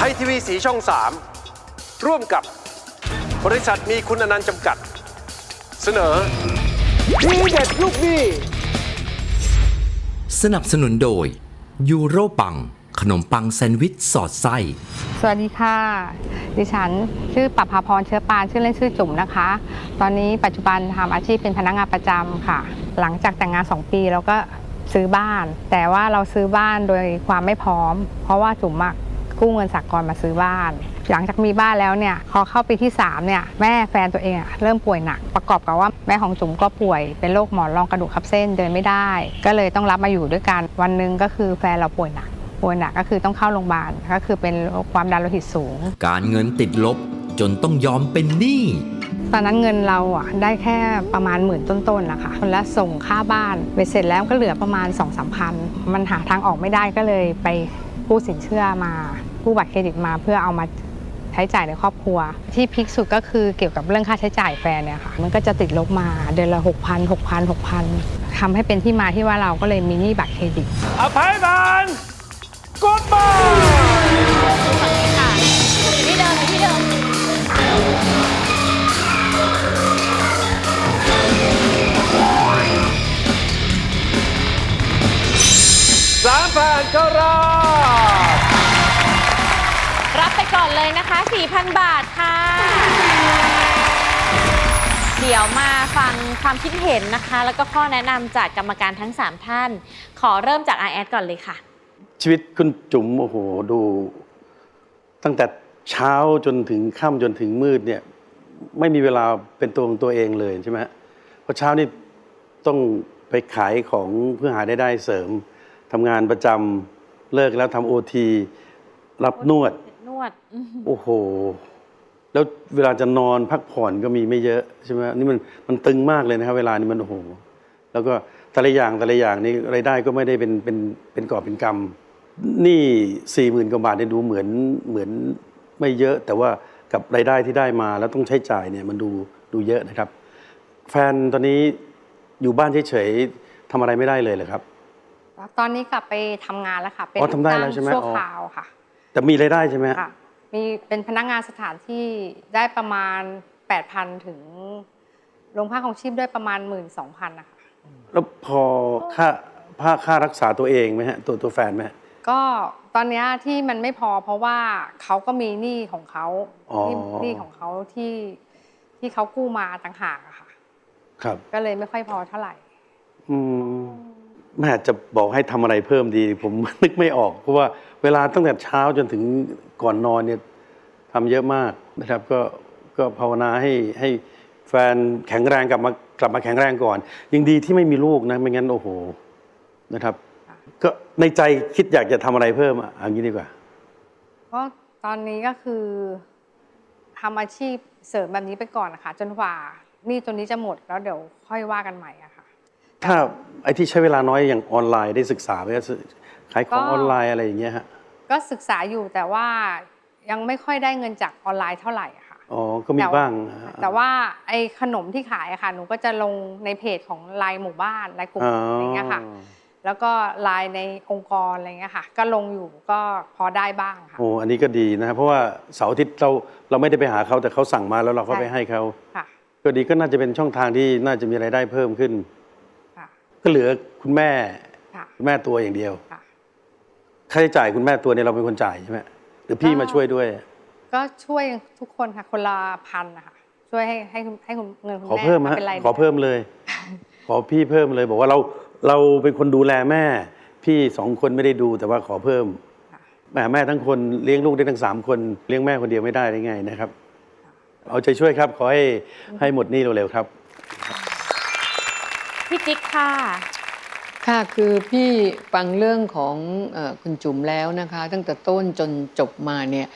ไทยทีวีสีช่อง 3 ร่วมกับบริษัทมีคุณอนันต์จำกัด เสนอดีเด็ดลูกหนี้สนับสนุนโดย ยูโรปัง ขนมปังแซนด์วิชสอดไส้ สวัสดีค่ะ ดิฉันชื่อปภาพรเชื้อปานชื่อเล่นชื่อจุ๋มนะคะ ตอนนี้ปัจจุบันทำอาชีพเป็นพนักงานประจำค่ะ หลังจากแต่งงาน 2 ปีเราก็ซื้อบ้าน แต่ว่าเราซื้อบ้านโดยความไม่พร้อม เพราะว่าจุ๋มอะ กู้เงินสากลมาซื้อบ้าน หลังจากมีบ้านแล้วเนี่ยพอเข้าปีที่3เนี่ยแม่แฟนตัวเองอะเริ่มป่วยหนัก ประกอบกับว่าแม่ของจุ๋มก็ป่วยเป็นโรคหมอนรองกระดูกทับเส้นเดินไม่ได้ ก็เลยต้องรับมาอยู่ด้วยกันวันหนึ่งก็คือแฟนเราป่วยหนักป่วยหนักก็คือต้องเข้าโรงพยาบาลก็คือเป็นโรคความดันโลหิตสูง การเงินติดลบจนต้องยอมเป็นหนี้ตอนนั้นเงินเราอะได้แค่ประมาณหมื่นต้นๆนะคะแล้วส่งค่าบ้านไปเสร็จแล้วก็เหลือประมาณ2องสามพันมันหาทางออกไม่ได้ก็เลยไปกู้สินเชื่อมา กู้บัตรเครดิตมาเพื่อเอามาใช้จ่ายในครอบครัว ที่พิกสุดก็คือเกี่ยวกับเรื่องค่าใช้จ่ายแฟนเนี่ยค่ะมันก็จะติดลบมาเดือนละ6 0 0 0 6 0 0 0 6,000ทำให้เป็นที่มาที่ว่าเราก็เลยมีหนี้บัตรเครดิตอภัยบานกดบายค่ะที่เดิมที่เดิมสามผ่านเข้ารอบ ก่อนเลยนะคะ 4,000 บาทค่ะ เดี๋ยวมาฟังความคิดเห็นนะคะ แล้วก็ข้อแนะนำจากกรรมการทั้ง 3 ท่าน ขอเริ่มจาก i อแอดก่อนเลยค่ะ ชีวิตคุณจุ๋มโอ้โหดู ตั้งแต่เช้าจนถึงค่ำจนถึงมืดเนี่ยไม่มีเวลาเป็นตัวของตัวเองเลยใช่ไหมเพราะเช้านี่ต้องไปขายของเพื่อหารายได้เสริมทำงานประจำเลิกแล้วทำโอทีรับนวด วดอื้อหือโอ้โห แล้วเวลาจะนอนพักผ่อนก็มีไม่เยอะใช่ไหมนี่มันมันตึงมากเลยนะครับ เวลานี้มันโอ้โห แล้วก็แต่ละอย่างแต่ละอย่างนี่รายได้ก็ไม่ได้เป็นเป็นเป็นกอบเป็นกำนี่สี่หมื่นกว่าบาทเนี่ยดูเหมือนเหมือนไม่เยอะ แต่ว่ากับรายได้ที่ได้มาแล้วต้องใช้จ่ายเนี่ยมันดูดูเยอะนะครับ แฟนตอนนี้อยู่บ้านเฉยๆทำอะไรไม่ได้เลยเหรอครับ ตอนนี้กลับไปทำงานแล้วค่ะ เป็นอ๋อทำได้แล้วใช่ไหมชั่วอ๋อคราวค่ะ แต่มีรายได้ใช่ไหมฮะค่ะมีเป็นพนักงานสถานที่ได้ประมาณ 8,000 ถึงโรงพักของชีพด้วยประมาณ 12,000นะคะแล้วพอค่าค่าค่ารักษาตัวเองไหมฮะตัวตัวแฟนไหมฮะ ก็ตอนเนี้ยที่มันไม่พอเพราะว่าเขาก็มีหนี้ของเขาอ๋อ หนี้หนี้ของเขาที่ที่เขากู้มาต่างหากอะค่ะ ครับ ก็เลยไม่ค่อยพอเท่าไหร่ อืม แม่จะบอกให้ทำอะไรเพิ่มดี ผมนึกไม่ออก เพราะว่าเวลาตั้งแต่เช้าจนถึงก่อนนอนเนี่ยทำเยอะมากนะครับ ก็ก็ภาวนาให้ให้แฟนแข็งแรงกลับมากลับมาแข็งแรงก่อน ยังดีที่ไม่มีลูกนะไม่งั้นโอ้โหนะครับ ก็ในใจคิดอยากจะทำอะไรเพิ่มอะอย่างนี้ดีกว่าเพราะตอนนี้ก็คือทำอาชีพเสริมแบบนี้ไปก่อนนะคะจนกว่านี้ตัวนี้จะหมดแล้วเดี๋ยวค่อยว่ากันใหม่อะค่ะ ถ้าไอ้ที่ใช้เวลาน้อยอย่างออนไลน์ได้ศึกษาไหมครับขายของก็ออนไลน์อะไรอย่างเงี้ยฮะก็ศึกษาอยู่แต่ว่ายังไม่ค่อยได้เงินจากออนไลน์เท่าไหร่อะค่ะอ๋อก็มีแต่บ้าง แต่ว่าไอ้ขนมที่ขายอะค่ะหนูก็จะลงในเพจของไลน์หมู่บ้านไลน์กลุ่มอะไรเงี้ยค่ะแล้วก็ไลน์ในองค์กรอะไรเงี้ยค่ะ ก็ลงอยู่ก็พอได้บ้างค่ะโอ้อันนี้ก็ดีนะครับเพราะว่าเสาร์อาทิตย์เราเราไม่ได้ไปหาเขาแต่เขาสั่งมาแล้วเราก็ใช่ไปให้เขาค่ะก็ดีก็น่าจะเป็นช่องทางที่น่าจะมีรายได้เพิ่มขึ้นค่ะ ก็เหลือคุณแม่ค่ะ คุณแม่ตัวอย่างเดียวค่ะ ค่าใช้จ่ายคุณแม่ตัวเนี่ยเราเป็นคนจ่ายใช่ไหมหรือพี่ก็ มาช่วยด้วย ก็ช่วยทุกคนค่ะ คนละพันนะคะช่วยให้ให้คุณให้คุณเงินคุณขอแม่เพิ่มฮะเป็นรายขอเพิ่มเลย ขอพี่เพิ่มเลย บอกว่าเราเราเป็นคนดูแลแม่ พี่สองคนไม่ได้ดูแต่ว่าขอเพิ่มค่ะ แม่แม่ทั้งคนเลี้ยงลูกได้ทั้งสามคนเลี้ยงแม่คนเดียวไม่ได้ได้ไงนะครับ เอาใจช่วยครับ ขอให้ให้หมดหนี้เร็วๆครับพี่ จิ๊กค่ะ ค่ะคือพี่ฟังเรื่องของอคุณจุ๋มแล้วนะคะ ตั้งแต่ต้นจนจบมาเนี่ย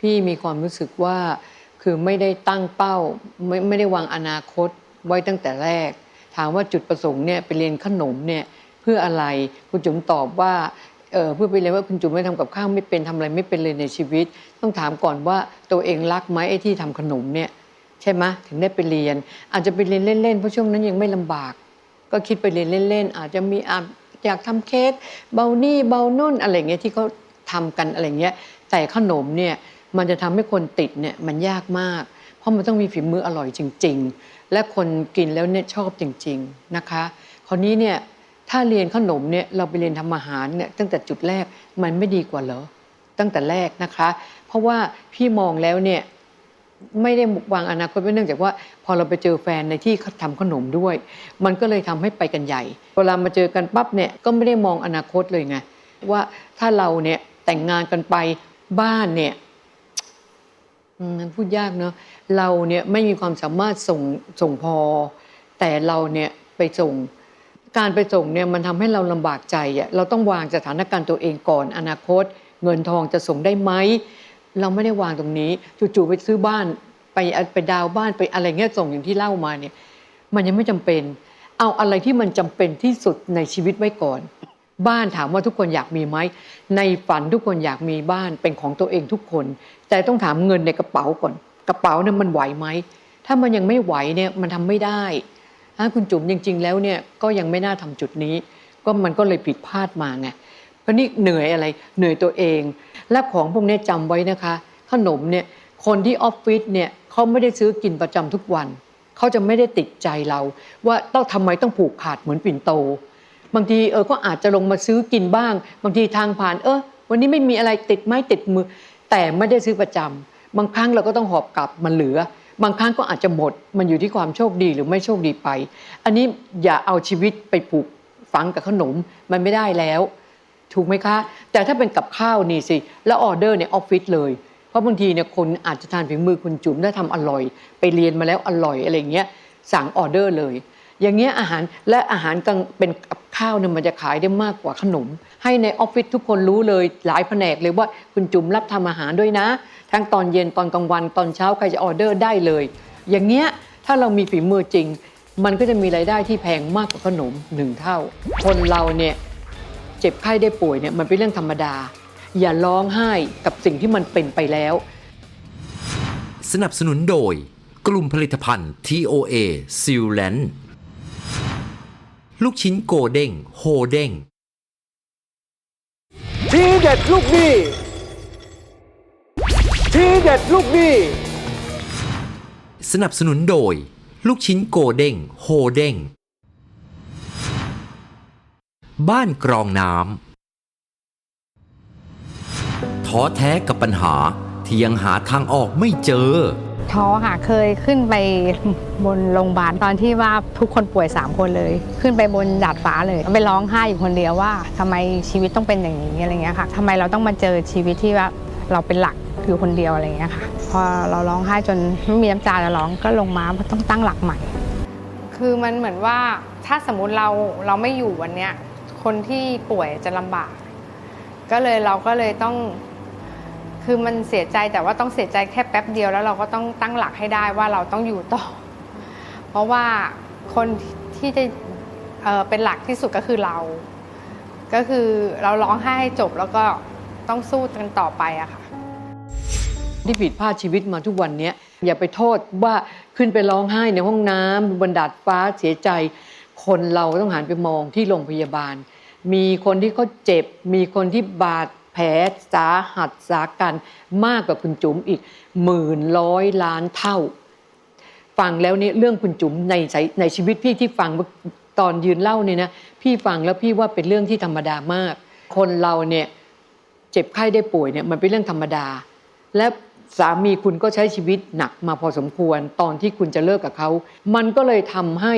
พี่มีความรู้สึกว่าคือไม่ได้ตั้งเป้าไม่ไม่ได้วางอนาคตไว้ตั้งแต่แรก ถามว่าจุดประสงค์เนี่ยไปเรียนขนมเนี่ยเพื่ออะไรคุณจุ๋มตอบว่าเออเพื่อไปเรียนว่าคุณจุ๋มไม่ทำกับข้าวไม่เป็นทำอะไรไม่เป็นเลยในชีวิต ต้องถามก่อนว่าตัวเองรักไหมไอ้ที่ทำขนมเนี่ยใช่ไหมถึงได้ไปเรียน อาจจะไปเรียนเล่นๆเพราะช่วงนั้นยังไม่ลำบาก ก็คิดไปเรียนเล่นๆอาจจะมีอยากทำเค้กเบานี่เบานุ่นอะไรเงี้ยที่เขาทำกันอะไรเงี้ยแต่ขนมเนี่ยมันจะทำให้คนติดเนี่ยมันยากมาก เพราะมันต้องมีฝีมืออร่อยจริง ๆ และคนกินแล้วเนี่ยชอบจริง ๆนะคะ คราวนี้เนี่ยถ้าเรียนขนมเนี่ยเราไปเรียนทำอาหารเนี่ยตั้งแต่จุดแรกมันไม่ดีกว่าเหรอตั้งแต่แรกนะคะ เพราะว่าพี่มองแล้วเนี่ย ไม่ได้วางอนาคตไว้เนื่องจากว่า พอเราไปเจอแฟนในที่เขาทำขนมด้วย มันก็เลยทำให้ไปกันใหญ่ เวลามาเจอกันปั๊บเนี่ยก็ไม่ได้มองอนาคตเลยไงว่าถ้าเราเนี่ยแต่งงานกันไปบ้านเนี่ยมันพูดยากเนอะเราเนี่ยไม่มีความสามารถส่งส่งพอ แต่เราเนี่ยไปส่ง การไปส่งเนี่ยมันทำให้เราลำบากใจอะเราต้องวางสถานการณ์ตัวเองก่อน อนาคต เงินทองจะส่งได้ไหม เราไม่ได้วางตรงนี้จู่ๆไปซื้อบ้านไปไปดาวบ้านไปอะไรเงี้ยส่งอย่างที่เล่ามาเนี่ย มันยังไม่จำเป็น เอาอะไรที่มันจำเป็นที่สุดในชีวิตไว้ก่อน บ้านถามว่าทุกคนอยากมีไหมในฝันทุกคนอยากมีบ้านเป็นของตัวเองทุกคน แต่ต้องถามเงินในกระเป๋าก่อน กระเป๋าเนี่ยมันไหวไหมถ้ามันยังไม่ไหวเนี่ยมันทำไม่ได้ถ้าคุณจุ๋มจริง ๆ แล้วเนี่ยก็ยังไม่น่าทำจุดนี้ ก็มันก็เลยผิดพลาดมาไง เพราะนี่เหนื่อยอะไรเหนื่อยตัวเอง และของพวกนี้จำไว้นะคะ ขนมเนี่ยคนที่ออฟฟิศเนี่ยเขาไม่ได้ซื้อกินประจำทุกวัน เขาจะไม่ได้ติดใจเรา ว่าต้องทำไมต้องผูกขาดเหมือนปิ่นโต บางทีเออก็อาจจะลงมาซื้อกินบ้าง บางทีทางผ่านเออวันนี้ไม่มีอะไรติดไม้ติดมือ แต่ไม่ได้ซื้อประจำบางครั้งเราก็ต้องหอบกลับมันเหลือ บางครั้งก็อาจจะหมด มันอยู่ที่ความโชคดีหรือไม่โชคดีไป อันนี้อย่าเอาชีวิตไปผูกฝังกับขนมมันไม่ได้แล้ว ถูกไหมคะ แต่ถ้าเป็นกับข้าวนี่สิ แล้วออเดอร์เนี่ยออฟฟิศเลย เพราะบางทีเนี่ยคนอาจจะทานฝีมือคุณจุ๋มได้ทำอร่อย ไปเรียนมาแล้วอร่อยอะไรเงี้ยสั่งออเดอร์เลย อย่างเงี้ยอาหารและอาหารกลางเป็นกับข้าวเนี่ยมันจะขายได้มากกว่าขนม ให้ในออฟฟิศทุกคนรู้เลยหลายแผนกเลยว่าคุณจุ๋มรับทำอาหารด้วยนะ ทั้งตอนเย็นตอนกลางวันตอนเช้าใครจะออเดอร์ได้เลย อย่างเงี้ยถ้าเรามีฝีมือจริง มันก็จะมีรายได้ที่แพงมากกว่าขนมหนึ่งเท่า คนเราเนี่ย เจ็บไข้ได้ป่วยเนี่ยมันเป็นเรื่องธรรมดา อย่าร้องไห้กับสิ่งที่มันเป็นไปแล้ว สนับสนุนโดย กลุ่มผลิตภัณฑ์ TOA s e a l a n d ลูกชิ้นโกเด้งโฮเด้งทีเด็ดลูกหนี้ทีเด็ดลูกหนี้สนับสนุนโดย ลูกชิ้นโกเด้งโฮเด้ง บ้านกรองน้ำท้อแท้กับปัญหาที่ยังหาทางออกไม่เจอ ท้อค่ะเคยขึ้นไปบนโรงพยาบาลตอนที่ว่าทุกคนป่วย 3 คนเลย ขึ้นไปบนดาดฟ้าเลยไปร้องไห้อยู่คนเดียวว่าทำไมชีวิตต้องเป็นอย่างนี้อะไรเงี้ยค่ะทำไมเราต้องมาเจอชีวิตที่ว่าเราเป็นหลักอยู่คนเดียวอะไรเงี้ยค่ะพอเราร้องไห้จนไม่มีน้ำตาจะร้องก็ลงมาต้องตั้งหลักใหม่ คือมันเหมือนว่าถ้าสมมุติเราเราไม่อยู่วันเนี้ย คนที่ป่วยจะลำบาก ก็เลยเราก็เลยต้อง คือมันเสียใจแต่ว่าต้องเสียใจแค่แป๊บเดียวแล้วเราก็ต้องตั้งหลักให้ได้ว่าเราต้องอยู่ต่อ เพราะว่าคนที่จะเเป็นหลักที่สุดก็คือเรา ก็คือเราร้องไห้ให้จบแล้วก็ต้องสู้กันต่อไปอะค่ะที่ผิดพลาดชีวิตมาทุกวันเนี้ยอย่าไปโทษว่าขึ้นไปร้องไห้ในห้องน้ำบนดาดฟ้าเสียใจ คนเราต้องหันไปมองที่โรงพยาบาล มีคนที่เขาเจ็บ มีคนที่บาดแผลสาหัสสากันมากกว่าคุณจุ๋มอีกหมื่นร้อยล้านเท่า ฟังแล้วเนี่ยเรื่องคุณจุ๋มในใจในชีวิตพี่ที่ฟังตอนยืนเล่าเนี่ยนะพี่ฟังแล้วพี่ว่าเป็นเรื่องที่ธรรมดามาก คนเราเนี่ยเจ็บไข้ได้ป่วยเนี่ยมันเป็นเรื่องธรรมดา และสามีคุณก็ใช้ชีวิตหนักมาพอสมควรตอนที่คุณจะเลิกกับเขา มันก็เลยทำให้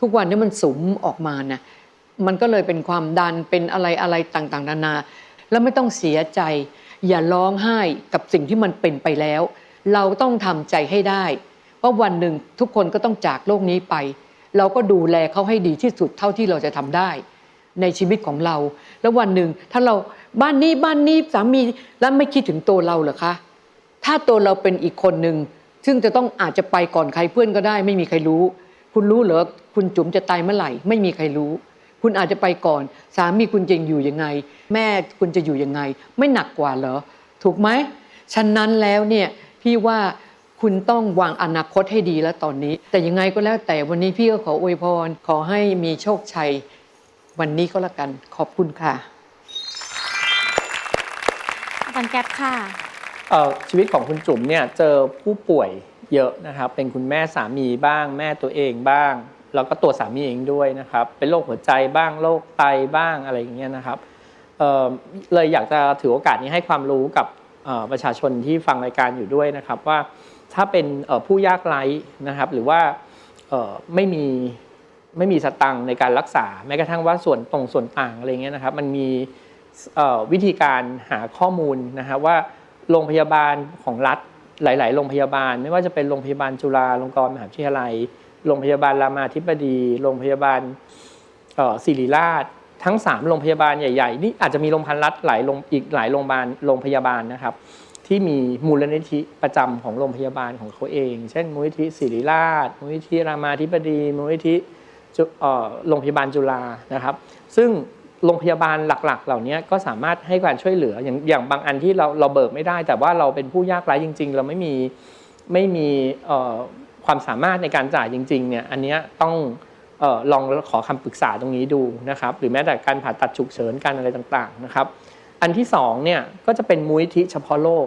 ทุกวันนี้มันสมออกมานะ มันก็เลยเป็นความดันเป็นอะไรอะไรต่างๆ นานา แล้วไม่ต้องเสียใจ อย่าร้องไห้กับสิ่งที่มันเป็นไปแล้ว เราต้องทำใจให้ได้ว่าวันหนึ่งทุกคนก็ต้องจากโลกนี้ไป เราก็ดูแลเขาให้ดีที่สุดเท่าที่เราจะทำได้ ในชีวิตของเรา แล้ววันหนึ่งถ้าเราบ้านนี้บ้านนี้สามีแล้วไม่คิดถึงตัวเราเหรอคะถ้าตัวเราเป็นอีกคนหนึ่งซึ่งจะต้องอาจจะไปก่อนใครเพื่อนก็ได้ ไม่มีใครรู้ คุณรู้เหรอคุณจุ๋มจะตายเมื่อไหร่ ไม่มีใครรู้ คุณอาจจะไปก่อน สามีคุณจะอยู่ยังไง แม่คุณจะอยู่ยังไง ไม่หนักกว่าเหรอ ถูกไหมฉะนั้นแล้วเนี่ยพี่ว่าคุณต้องวางอนาคตให้ดีแล้วตอนนี้ แต่ยังไงก็แล้วแต่วันนี้พี่ก็ขออวยพร ขอให้มีโชคชัย วันนี้ก็แล้วกันขอบคุณค่ะอาจารย์แก๊ปค่ะเอ่อชีวิตของคุณจุ๋มเนี่ยเจอผู้ป่วยเยอะนะครับ เป็นคุณแม่สามีบ้าง แม่ตัวเองบ้าง แล้วก็ตัวสามีเองด้วยนะครับ เป็นโรคหัวใจบ้างโรคไตบ้างอะไรอย่างเงี้ยนะครับเเลยอยากจะถือโอกาสนี้ให้ความรู้กับประชาชนที่ฟังรายการอยู่ด้วยนะครับว่าถ้าเป็นผู้ยากไร้นะครับ หรือว่าไม่มีไม่มีสตังในการรักษาแม้กระทั่งว่าส่วนตรงส่วนต่างอะไรเงี้ยนะครับ มันมีวิธีการหาข้อมูลนะฮะว่าโรงพยาบาลของรัฐหลาย ๆ โรงพยาบาล ไม่ว่าจะเป็นโรงพยาบาลจุฬาลงกรณ์มหาวิทยาลัย โรงพยาบาลรามาธิบดี โรงพยาบาลศิริราช ทั้ง 3 โรงพยาบาลใหญ่ๆ นี่อาจจะมีโรงพยาบาลรัฐหลายโรงอีกหลายโรงพยาบาลโรงพยาบาลนะครับ ที่มีมูลนิธิประจำของโรงพยาบาลของเขาเอง เช่น มูลนิธิศิริราช มูลนิธิรามาธิบดี มูลนิธิโรงพยาบาลจุฬานะครับ ซึ่งโรงพยาบาลหลักๆ เหล่านี้ก็สามารถให้การช่วยเหลืออย่างอย่างบางอันที่เราเราเบิกไม่ได้ แต่ว่าเราเป็นผู้ยากไร้จริง ๆ เราไม่มีไม่มี ความสามารถในการจ่ายจริงๆเนี่ยอันนี้ต้องออลองขอคำปรึกษาตรงนี้ดูนะครับ หรือแม้แต่การผ่าตัดฉุกเฉินการอะไรต่างๆนะครับ อันที่สองเนี่ยก็จะเป็นมูลนิธิเฉพาะโรค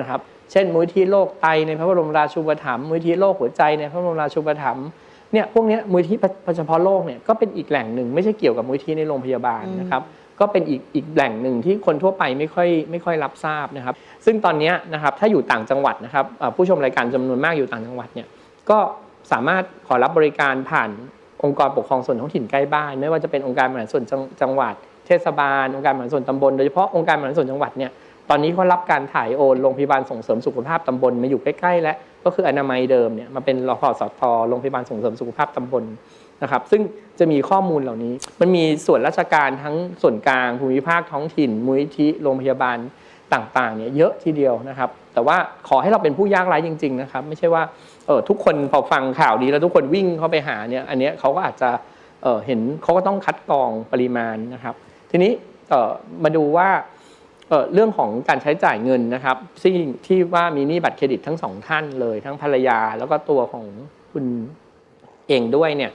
นะครับ เช่นมูลนิธิโรคไตในพระบรมราชูปถัมภ์มูลนิธิโรคหัวใจในพระบรมราชูปถัมภ์เนี่ยพวกนี้มูลนิธิเฉพาะโรคเนี่ยก็เป็นอีกแหล่งหนึ่งไม่ใช่เกี่ยวกับมูลนิธิในโรงพยาบาลนะครับก็เป็นอีกอีกแหล่งหนึ่งที่คนทั่วไปไม่ค่อยไม่ค่อยรับทราบนะครับ ซึ่งตอนนี้นะครับถ้าอยู่ต่างจังหวัดนะครับผู้ชมรายการจำนวนมากอยู่ต่างจังหวัดเนี่ย ก็สามารถขอรับบริการผ่านองค์กรปกครองส่วนท้องถิ่นใกล้บ้าน ไม่ว่าจะเป็นองค์การบริหารส่วนจังหวัด เทศบาล องค์การบริหารส่วนตำบลโดยเฉพาะองค์การบริหารส่วนจังหวัดเนี่ยตอนนี้เขารับการถ่ายโอนโรงพยาบาลส่งเสริมสุขภาพตำบลมาอยู่ใกล้ๆแล้วก็คืออนามัยเดิมเนี่ยมาเป็นรพสทโรงพยาบาลส่งเสริมสุขภาพตำบลนะครับซึ่งจะมีข้อมูลเหล่านี้ มันมีส่วนราชการทั้งส่วนกลางภูมิภาคท้องถิ่นมูลนิธิโรงพยาบาลต่างๆเนี่ยเยอะทีเดียวนะครับ แต่ว่าขอให้เราเป็นผู้ยากไร้จริง ๆ นะครับ ไม่ใช่ว่า เออทุกคนพอฟังข่าวนี้แล้วทุกคนวิ่งเข้าไปหาเนี่ยอันเนี้ยเขาก็อาจจะเออเห็นเขาก็ต้องคัดกรองปริมาณนะครับ ทีนี้เออมาดูว่าเออเรื่องของการใช้จ่ายเงินนะครับซึ่งที่ว่ามีหนี้บัตรเครดิตทั้งสองท่านเลย ทั้งภรรยาแล้วก็ตัวของคุณเองด้วยเนี่ย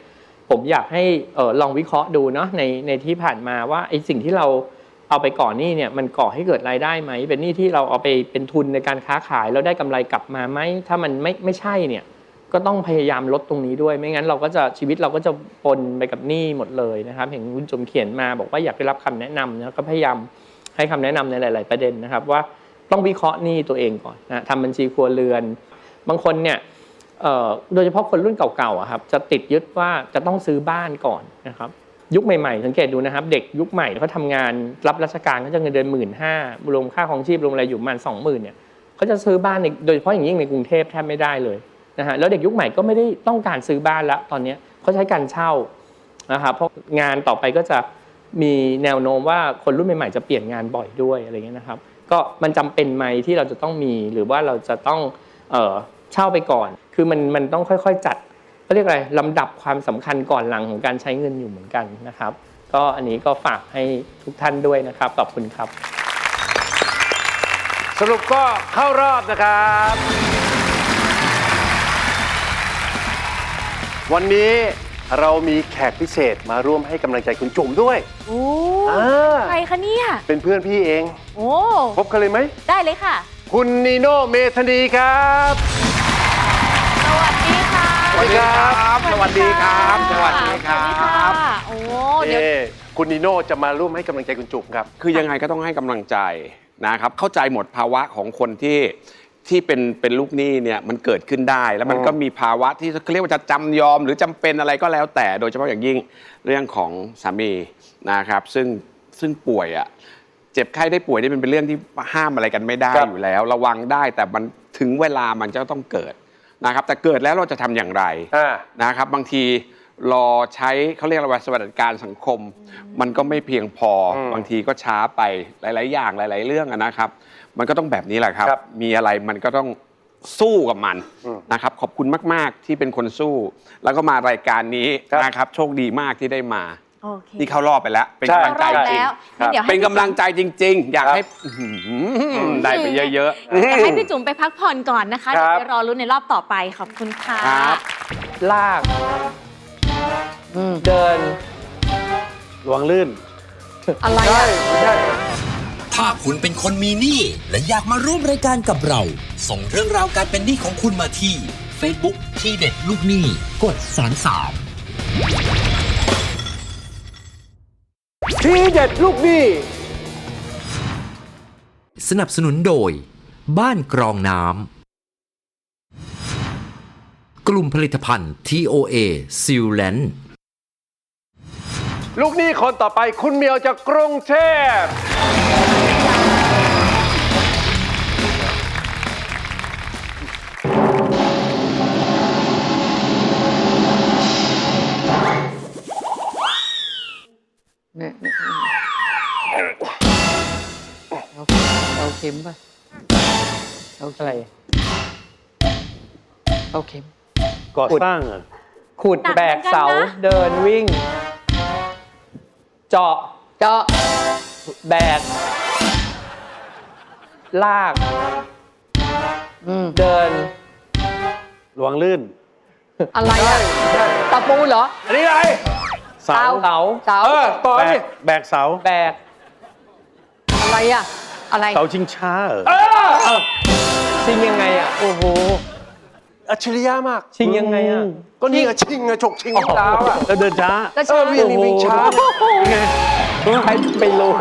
ผมอยากให้ออลองวิเคราะห์ดูเนาะในในที่ผ่านมาว่าไอ้สิ่งที่เรา เอาไปก่อนหนี้เนี่ยมันก่อให้เกิดรายได้ไหม เป็นหนี้ที่เราเอาไปเป็นทุนในการค้าขายแล้วได้กำไรกลับมาไหมถ้ามันไม่ไม่ใช่เนี่ยก็ต้องพยายามลดตรงนี้ด้วย ไม่งั้นเราก็จะชีวิตเราก็จะปนไปกับหนี้หมดเลยนะครับ เห็นคุณจมเขียนมาบอกว่าอยากได้รับคำแนะนำนะก็พยายามให้คำแนะนำในหลาย ๆ ประเด็นนะครับ ว่าต้องวิเคราะห์หนี้ตัวเองก่อนนะทำบัญชีครัวเรือน บางคนเนี่ยโดยเฉพาะคนรุ่นเก่าๆครับจะติดยึดว่าจะต้องซื้อบ้านก่อนนะครับ ยุคใหม่ๆ สังเกตดูนะครับ เด็กยุคใหม่เขาทำงานรับราชการเขาจะเงินเดือนหมื่นห้ารวมค่าของชีพรวมอะไรอยู่ประมาณสองหมื่นเนี่ยเขาจะซื้อบ้านในโดยเฉพาะอย่างยิ่งในกรุงเทพแทบไม่ได้เลยนะฮะแล้วเด็กยุคใหม่ก็ไม่ได้ต้องการซื้อบ้านแล้วตอนนี้เขาใช้การเช่านะครับเพราะงานต่อไปก็จะมีแนวโน้มว่าคนรุ่นใหม่ๆจะเปลี่ยนงานบ่อยด้วยอะไรเงี้ยนะครับ ก็มันจำเป็นไหมที่เราจะต้องมีหรือว่าเราจะต้องเออเช่าไปก่อน คือมันมันต้องค่อยๆ จัด เขาเรียกอะไรลำดับความสำคัญก่อนหลังของการใช้เงินอยู่เหมือนกันนะครับ ก็อันนี้ก็ฝากให้ทุกท่านด้วยนะครับขอบคุณครับ สรุปก็เข้ารอบนะครับ วันนี้เรามีแขกพิเศษมาร่วมให้กำลังใจคุณจุ๋มด้วย โอ้อ่า ใครคะเนี่ย เป็นเพื่อนพี่เอง โอ้ พบกันเลยไหม ได้เลยค่ะ คุณนีโน่เมธานีครับสวัสดีค่ะ สวัสดีครับ สวัสดีครับ สวัสดีครัสวัสดีค่ะบโอ้เดี๋ยว เอ่คุณนีโน่จะมาร่วมให้กำลังใจคุณจุ๋มครับ คือยังไงก็ต้องให้กำลังใจนะครับ เข้าใจหมดภาวะของคนที่ที่เป็นเป็นลูกหนี้เนี่ยมันเกิดขึ้นได้ แล้วมันอืมก็มีภาวะที่เขาเรียกว่าจะจำยอม หรือจำเป็นอะไรก็แล้วแต่โดยเฉพาะอย่างยิ่งเรื่องของสามีนะครับ ซึ่งซึ่งป่วยอะเจ็บไข้ได้ป่วยนี่มันเป็นเรื่องที่ห้ามอะไรกันไม่ได้ครับ อยู่แล้ว ระวังได้แต่มันถึงเวลามันจะต้องเกิด นะครับแต่เกิดแล้วเราจะทำอย่างไรอ่านะครับบางทีรอใช้เขาเรียกว่าสวัสดิการสังคม มันก็ไม่เพียงพออมบางทีก็ช้าไปหลาย ๆ อย่างหลาย ๆ เรื่องอะนะครับ มันก็ต้องแบบนี้แหละครับครับมีอะไรมันก็ต้องสู้กับมันอืมนะครับ ขอบคุณมาก ๆ ที่เป็นคนสู้ แล้วก็มารายการนี้ครับนะครับ โชคดีมากที่ได้มา โอเคที่เข้ารอบไปแล้ว เป็นใช่กำลังใจรอบจริง แล้วงั้นเดี๋ยวให้เป็นกำลังใจจริง ๆ อยากครับให้อื้อหือได้ไปเยอะ เดี๋ยวให้พี่จุ๋มไปพักผ่อนก่อนนะคะ ครัเดี๋ยวบไปรอรุ้นในรอบต่อไป ขอบคุณค่ะๆครับ ลากอืมเดินระวังลื่น อะไรใช่อะไม่ใช่ถ้าคุณเป็นคนมีหนี้และอยากมาร่วมรายการกับเรา ส่งเรื่องราวการเป็นหนี้ของคุณมาที่ Facebook ที่เด็ดลูกหนี้กด 33 ทีเด็ดลูกหนี้สนับสนุนโดย บ้านกรองน้ำ กลุ่มผลิตภัณฑ์ TOA s e a l a n d ลูกหนี้คนต่อไปคุณเมียวจากกรุงเทพ เนี่ยเนี่ยเอาเอาเข็มป่ะเอาอะไรเอาเข็ม ก่อสร้างเหรอขุดแบกเสาเดินวิ่ง เจาะเจาะแบก ลาก อืมเดินระวังลื่น อะไรอะตะปูเหรอ อันนี้อะไร เสา เสา เสา เออต่อแบนี่กแบกเสา แบก อะไรอะ อะไรเสาชิงช้าเหรอเออชิงยังไงอะ โอ้โห อัจฉริยะมาก ชิงยังไงอะ ก็นี่ไงชิงอะฉกชิงดาวอะแล้วเดินช้า แล้วเออวิ่งนี่วิ่งช้าเนี่ยใครไปรู้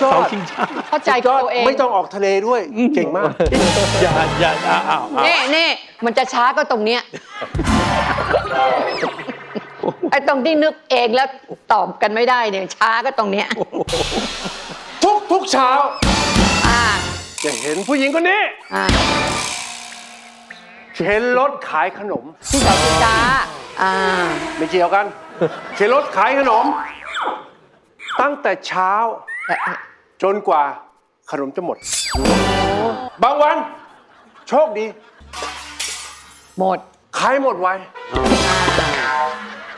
จอเสาดชิงช้า เข้าใจจอดตัวเองไม่ต้องออกทะเลด้วย เก่งมาก อย่าอย่าอ้าวอ้าวอ้าวเน่เน่มันจะช้าก็ตรงเนี้ย ไอ้ตรงที่นึกเองแล้วตอบกันไม่ได้เนี่ยช้าก็ตรงเนี้ยทุกทุกเช้า อ่าจะเห็นผู้หญิงคนนี้อ่าเข็นรถขายขนมที่เราจะจ้าอ่าไม่เกี่ยวกัน เข็นรถขายขนม ตั้งแต่เช้าจนกว่าขนมจะหมด บางวัน โชคดี หมด ขายหมดไว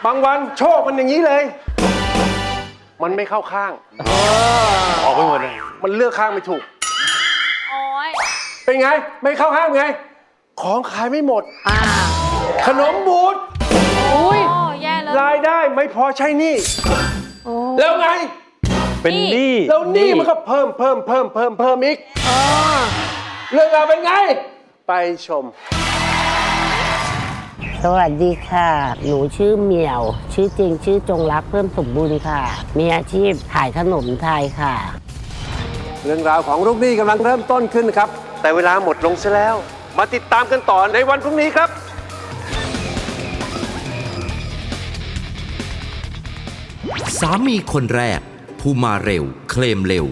บางวันโชคมันอย่างนี้เลย มันไม่เข้าข้าง ออกไปหมดเลยมันเลือกข้างไม่ถูก โอ้ยเป็นไง ไม่เข้าข้างไง ของขายไม่หมด อ่าขนมบูดอุ้ยโอ้แย่เลยรายได้ไม่พอใช้หนี้โอ้ แล้วไง เป็นหนี้แล้วหนี้มันก็เพิ่มเพิ่มเพิ่มเพิ่มเพิ่มอีกอ๋อเรื่องราวเป็นไง ไปชม สวัสดีค่ะ หนูชื่อเหมียว ชื่อจริงชื่อจงรักเพิ่มสมบูรณ์ค่ะ มีอาชีพขายขนมไทยค่ะ เรื่องราวของลูกหนี้กำลังเริ่มต้นขึ้นครับ แต่เวลาหมดลงซะแล้ว มาติดตามกันต่อในวันพรุ่งนี้ครับสามีคนแรก ผู้มาเร็ว เคลมเร็ว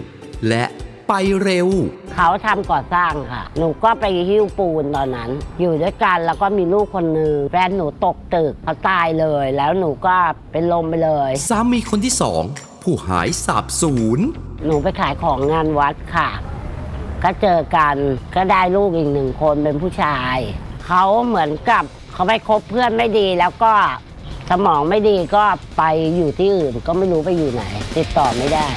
และ ไปเร็ว เขาทำก่อสร้างค่ะ หนูก็ไปหิ้วปูนตอนนั้น อยู่ด้วยกันแล้วก็มีลูกคนหนึ่งแฟนหนูตกตึกเขาตายเลย แล้วหนูก็เป็นลมไปเลย สามีคนที่สองผู้หายสาบสูญหนูไปขายของงานวัดค่ะ ก็เจอกันก็ได้ลูกอีกหนึ่งคนเป็นผู้ชาย เขาเหมือนกับเขาไปคบเพื่อนไม่ดีแล้วก็สมองไม่ดีก็ไปอยู่ที่อื่น ก็ไม่รู้ไปอยู่ไหน ติดต่อไม่ได้